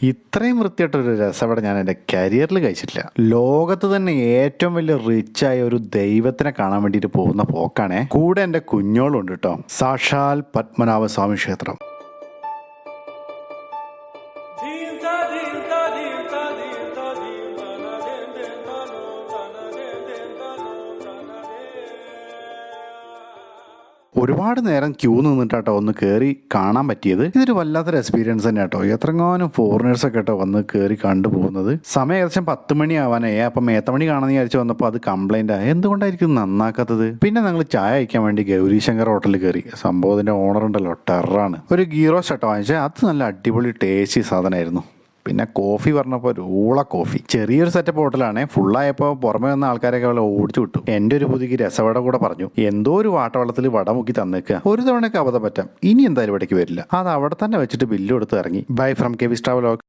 ഇത്രയും വൃത്തിയായിട്ടൊരു രസവട ഞാൻ എന്റെ കരിയറിൽ കഴിച്ചിട്ടില്ല. ലോകത്ത് തന്നെ ഏറ്റവും വലിയ റിച്ച് ആയ ഒരു ദൈവത്തിനെ കാണാൻ വേണ്ടിയിട്ട് പോകുന്ന പോക്കാണേ കൂടെ എന്റെ കുഞ്ഞോളുണ്ട് കേട്ടോ സാക്ഷാൽ പത്മനാഭ സ്വാമി ക്ഷേത്രം ഒരുപാട് നേരം ക്യൂ നിന്നിട്ടാട്ടോ ഒന്ന് കയറി കാണാൻ പറ്റിയത്. ഇതൊരു വല്ലാത്തൊരു എക്സ്പീരിയൻസ് തന്നെ കേട്ടോ എത്രങ്ങാനും ഫോറിനേഴ്സ് ഒക്കെ കേട്ടോ വന്ന് കയറി കണ്ടു പോകുന്നത്. സമയം ഏകദേശം പത്ത് മണി ആവാനായി. അപ്പം മേത്തമണി കാണാൻ വിചാരിച്ച് വന്നപ്പോൾ അത് കംപ്ലൈന്റ് ആയി. എന്തുകൊണ്ടായിരിക്കും നന്നാക്കാത്തത്? പിന്നെ ഞങ്ങൾ ചായ അയക്കാൻ വേണ്ടി ഗൗരീശങ്കർ ഹോട്ടലിൽ കയറി സംഭവത്തിന്റെ ഓണർ ഉണ്ടല്ലോ ടെററാണ് ഒരു ഗീറോ ഷട്ടോ വാങ്ങിച്ചാൽ അത് നല്ല അടിപൊളി ടേസ്റ്റി സാധനമായിരുന്നു. പിന്നെ കോഫി പറഞ്ഞപ്പോൾ ഒരു ഊള കോഫി. ചെറിയൊരു സെറ്റപ്പ് ഹോട്ടലാണ് ഫുള്ളായപ്പോൾ പുറമെ വന്ന ആൾക്കാരൊക്കെ അവളെ ഓടിച്ചു വിട്ടു. എന്റെ ഒരു പുതിക്ക് രസവട കൂടെ പറഞ്ഞു. എന്തോ ഒരു വാട്ടവെള്ളത്തിൽ വട മുക്കി തന്നേക്കുക ഒരു തവണയൊക്കെ അബദ്ധം പറ്റാം ഇനി എന്തായാലും ഇവിടേക്ക് വരില്ല. അത് അവിടെ തന്നെ വെച്ചിട്ട് ബില്ല് കൊടുത്ത് ഇറങ്ങി. ബൈ ഫ്രം കെ വിസ് ട്രാവൽ